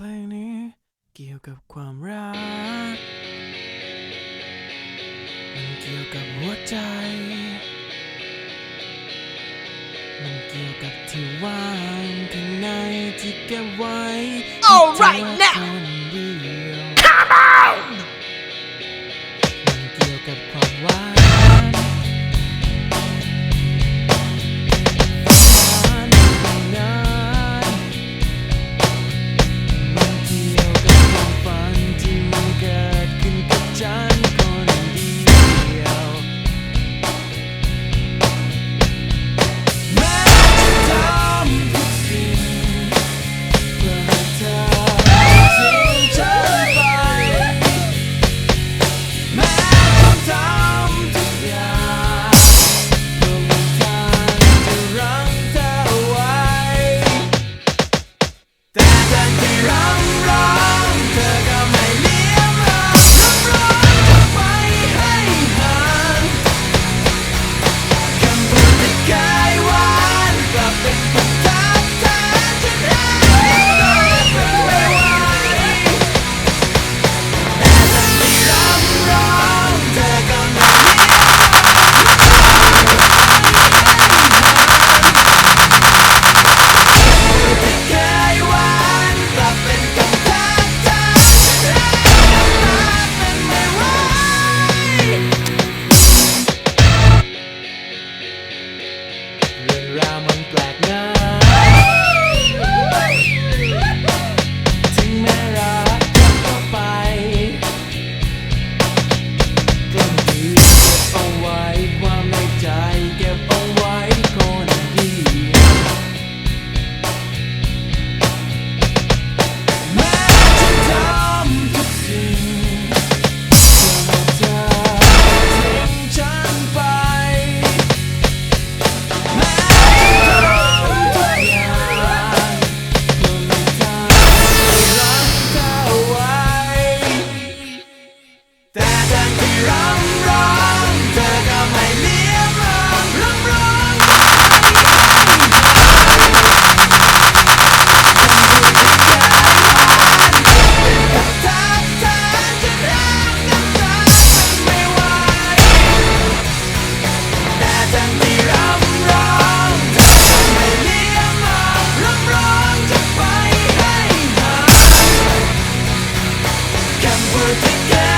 เพลงนี้เกี่ยวกับความรัก มันเกี่ยวกับหัวใจ มันเกี่ยวกับที่ว่างข้างในที่เก็บไว้ All right now มันแปลกนะ We're together.